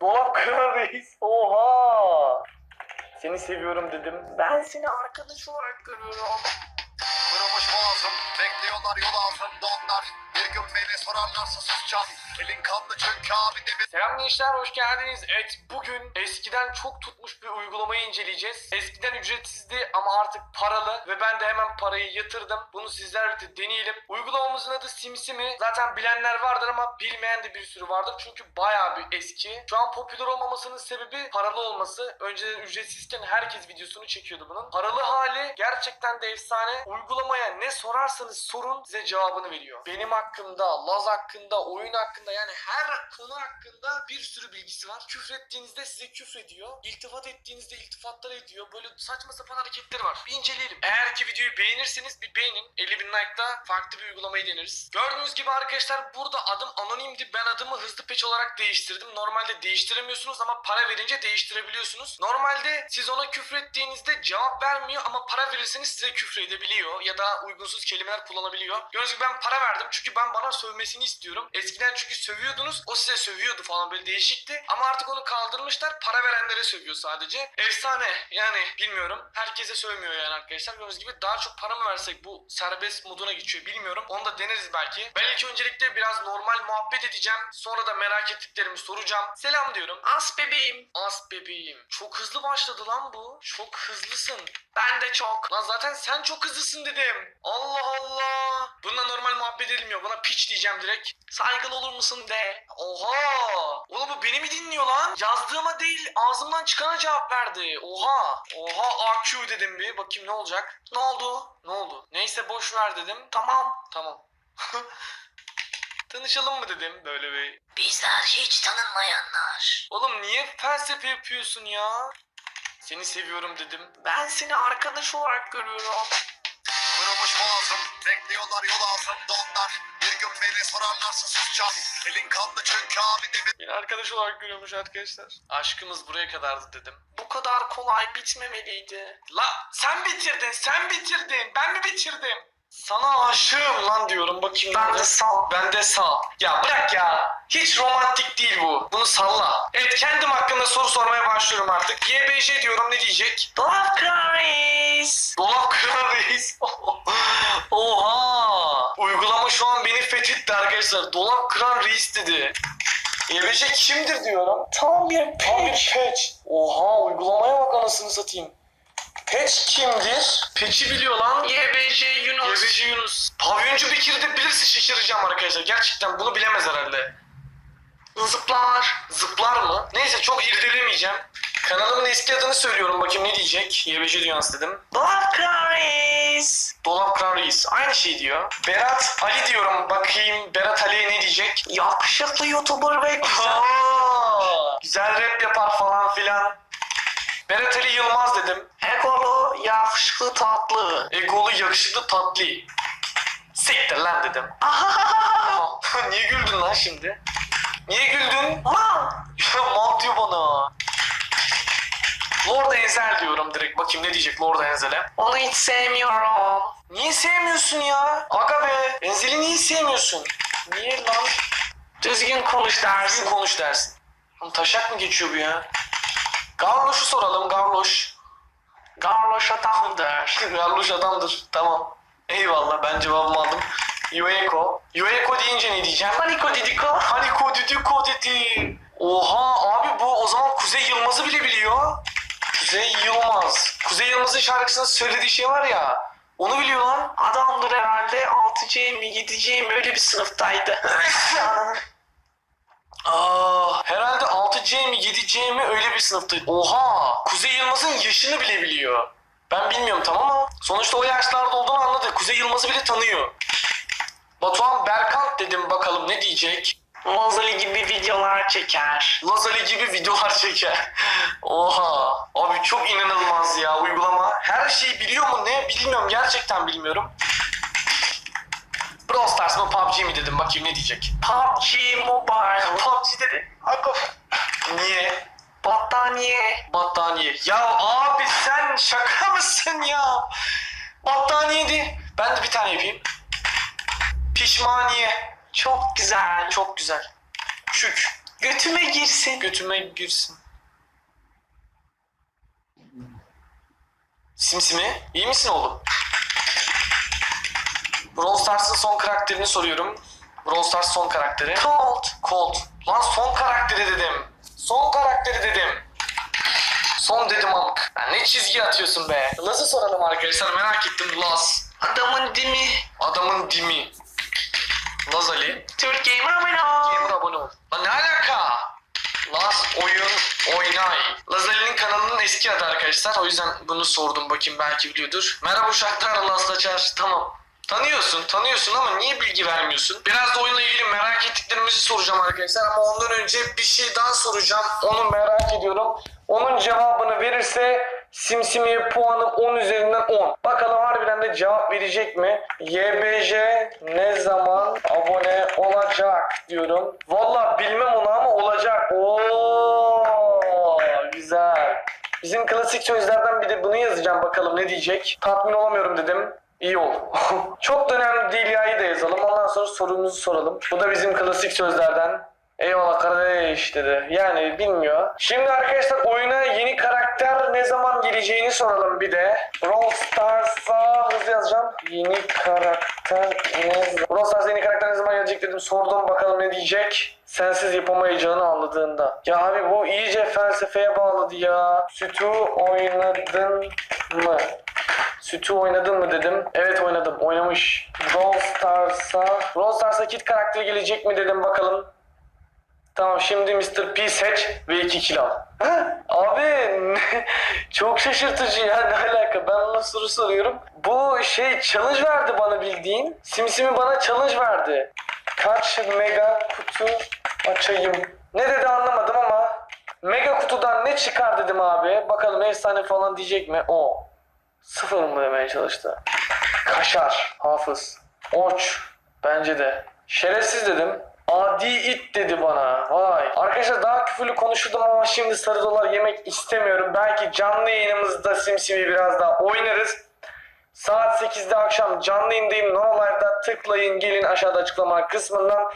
Dolap kıran reis. Oha. Seni seviyorum dedim. Ben seni arkadaş olarak görüyorum. Kırılmış boğazım Bekliyorlar yol altında onlar Bir gün beni sorarlarsa susacağım Elin kanlı çünkü abi demir Selam gençler hoş geldiniz. Evet bugün eskiden çok tutmuş bir uygulamayı inceleyeceğiz. Eskiden ücretsizdi ama artık paralı ve ben de hemen parayı yatırdım. Bunu sizlerle de deneyelim. Uygulamamızın adı SimSimi. Zaten bilenler vardır ama bilmeyen de bir sürü vardır. Çünkü bayağı bir eski. Şu an popüler olmamasının sebebi paralı olması. Önceden ücretsizken herkes videosunu çekiyordu bunun. Paralı hali gerçekten de efsane. Uygulamaya ne sorarsanız sorun size cevabını veriyor. Benim hakkımda, Laz hakkında, oyun hakkında yani her konu hakkında bir sürü bilgisi var. Küfrettiğinizde size küfrediyor. İltifat ettiğinizde iltifatlar ediyor. Böyle saçma sapan hareketleri var. Bir inceleyelim. Eğer ki videoyu beğenirseniz bir beğenin. 50 bin like'da farklı bir uygulamayı deneriz. Gördüğünüz gibi arkadaşlar burada adım anonimdi. Ben adımı hızlı peç olarak değiştirdim. Normalde değiştiremiyorsunuz ama para verince değiştirebiliyorsunuz. Normalde siz ona küfrettiğinizde cevap vermiyor ama para verirseniz size küfür edebiliyor ya da uygunsuz kelimeler kullanabiliyor. Gördüğünüz gibi ben para verdim çünkü ben bana sövmesini istiyorum. Eskiden çünkü sövüyordunuz o size sövüyordu falan böyle değişikti. Ama artık onu kaldırmışlar para verenlere sövüyor sadece. Efsane yani bilmiyorum. Herkese sövmüyor yani arkadaşlar. Gördüğünüz gibi daha çok para mı versek bu serbest moduna geçiyor bilmiyorum. Onu da deneriz belki. Ben ilk öncelikle biraz normal muhabbet edeceğim. Sonra da merak ettiklerimi soracağım. Selam diyorum. As bebeğim. As bebeğim. Çok hızlı başladı lan bu. Çok hızlısın. Ben de çok. Lan zaten sen çok hızlısın dedim. Allah Allah. Bununla normal muhabbet edilmiyor. Buna piç diyeceğim direkt. Saygılı olur musun de. Oha. Oğlum bu beni mi dinliyor lan? Yazdığıma değil ağzımdan çıkana cevap verdi. Oha. Oha AQ dedim bir. Bakayım ne olacak. Ne oldu? Ne oldu? Neyse boş ver dedim. Tamam. Tamam. Tanışalım mı dedim böyle bir. Bizler hiç tanınmayanlar. Oğlum niye felsefe yapıyorsun ya? Seni seviyorum dedim. Ben seni arkadaş olarak görüyorum. Kırılmış boğazım Bekliyorlar yol altında onlar Bir gün beni sorarlarsa susacağım Elin kanlı çünkü abi demir Beni arkadaş olarak görüyormuş arkadaşlar. Aşkımız buraya kadardı dedim. Bu kadar kolay bitmemeliydi. La sen bitirdin, sen bitirdin. Ben mi bitirdim? Sana aşığım lan diyorum bakayım. Ben de sal. Ben de sal. Ya bırak ya. Hiç romantik değil bu. Bunu salla. Evet kendim hakkında soru sormaya başlıyorum artık. YBJ diyorum ne diyecek? Dolap kıran reis. Dolap kıran reis. Oha. Uygulama şu an beni fethetti arkadaşlar. Dolap kıran reis dedi. YBJ kimdir diyorum. Tam bir peç. Tam bir peç. Oha uygulamaya bak anasını satayım. Peç kimdir? Peç'i biliyor lan. YBJ Yunus. YBJ Yunus. Pavyoncu Bekir'i de bilirse şaşıracağım arkadaşlar. Gerçekten bunu bilemez herhalde. Zıplar. Zıplar mı? Neyse çok irdelemeyeceğim. Kanalımın eski adını söylüyorum bakayım ne diyecek. YBJ Dünyası dedim. Dolap Reis. Dolap Reis. Aynı şey diyor. Berat Ali diyorum. Bakayım Berat Ali'ye ne diyecek? Yakışıklı YouTuber ve güzel. güzel rap yapar falan filan. Berat Ali Yılmaz dedim. Egolu, yakışıklı, tatlı. Egolu, yakışıklı, tatlı. Siktir lan dedim. Niye güldün lan şimdi? Niye güldün? Mal. Ya mal diyor bana. Lord Enzel diyorum direkt. Bakayım ne diyecek Lord Enzel'e. Onu hiç sevmiyorum. Niye sevmiyorsun ya? Aga be. Enzel'i niye sevmiyorsun? Niye lan? Düzgün konuş dersin. Düzgün konuş dersin. Oğlum taşak mı geçiyor bu ya? Garloş'u soralım Garloş. Garloş adamdır. Garloş adamdır. Tamam. Eyvallah ben cevabımı aldım. Yueko. Yueko deyince ne diyeceğim? Haniko didiko. Haniko didiko dedi. Oha abi bu o zaman Kuzey Yılmaz'ı bile biliyor. Kuzey Yılmaz. Kuzey Yılmaz'ın şarkısında söylediği şey var ya. Onu biliyor lan. Adamdır herhalde 6C mi 7C mi öyle bir sınıftaydı. Aa, 6C mi 7C mi öyle bir sınıftaydı. Oha! Kuzey Yılmaz'ın yaşını bile biliyor. Ben bilmiyorum tamam ama sonuçta o yaşlarda olduğunu anladı. Kuzey Yılmaz'ı bile tanıyor. Batuhan Berkant dedim bakalım ne diyecek? Lazali gibi videolar çeker. Lazali gibi videolar çeker. Oha. Abi çok inanılmaz ya uygulama. Her şeyi biliyor mu ne bilmiyorum gerçekten bilmiyorum. Brawl Stars mı PUBG mi dedim bakayım ne diyecek. PUBG Mobile. PUBG dedi. Akif. Niye? Battaniye. Battaniye. Ya abi sen şaka mısın ya? Battaniyedi. Ben de bir tane yapayım. Pişmaniye. Çok güzel. Çok güzel. Çük. Götüme girsin. Götüme girsin. Simsimi, iyi misin oğlum? Brawl Stars'ın son karakterini soruyorum. Brawl Stars son karakteri. Cold. Colt. Lan son karakteri dedim. Son karakteri dedim. Son dedim amk. Ya ne çizgi atıyorsun be? Laz'ı soralım arkadaşlar merak ettim Laz. Adamın dimi. Adamın dimi. Laz Ali. Türk Gamer abone ol. Gamer abone ol. Lan ne alaka? Laz oyun oynay. Laz Ali'nin kanalının eski adı arkadaşlar. O yüzden bunu sordum bakayım belki biliyordur. Merhaba uşaklar Laz Saçar. Tamam. Tanıyorsun, tanıyorsun ama niye bilgi vermiyorsun? Biraz da oyunla ilgili merak ettiklerimizi soracağım arkadaşlar ama ondan önce bir şey daha soracağım. Onu merak ediyorum. Onun cevabını verirse Simsimi'ye puanı 10 üzerinden 10. Bakalım harbiden de cevap verecek mi? YBJ ne zaman abone olacak diyorum. Valla bilmem onu ama olacak. Oo güzel. Bizim klasik sözlerden bir de bunu yazacağım bakalım ne diyecek. Tatmin olamıyorum dedim. İyi oldu. Çok da önemli değil ya'yı da yazalım. Ondan sonra sorumuzu soralım. Bu da bizim klasik sözlerden. Eyvallah kardeş dedi. Yani bilmiyor. Şimdi arkadaşlar oyuna yeni karakter ne zaman geleceğini soralım bir de. Brawl Stars'a hızlı yazacağım. Yeni karakter ne? Brawl Stars'a yeni karakter ne zaman gelecek dedim. Sordum bakalım ne diyecek. Sensiz yapamayacağını anladığında. Ya abi bu iyice felsefeye bağladı ya. Sütü oynadın mı? Sütü oynadın mı dedim. Evet oynadım. Oynamış. Brawl Stars'a... Brawl Stars'a kit karakteri gelecek mi dedim bakalım. Tamam şimdi Mr. P seç ve 2 kill al. Abi çok şaşırtıcı ya ne alaka ben ona soru soruyorum. Bu şey challenge verdi bana bildiğin. Simsimi bana challenge verdi. Kaç mega kutu açayım? Ne dedi anlamadım ama mega kutudan ne çıkar dedim abi. Bakalım efsane falan diyecek mi? O. Sıfır mı demeye çalıştı? Kaşar, hafız, oç, bence de. Şerefsiz dedim. Adi it dedi bana. Vay. Arkadaşlar daha küfürlü konuşurdum ama şimdi sarı dolar yemek istemiyorum. Belki canlı yayınımızda Simsimi biraz daha oynarız. Saat 8'de akşam canlı yayındayım. No Live'da tıklayın gelin aşağıda açıklama kısmından.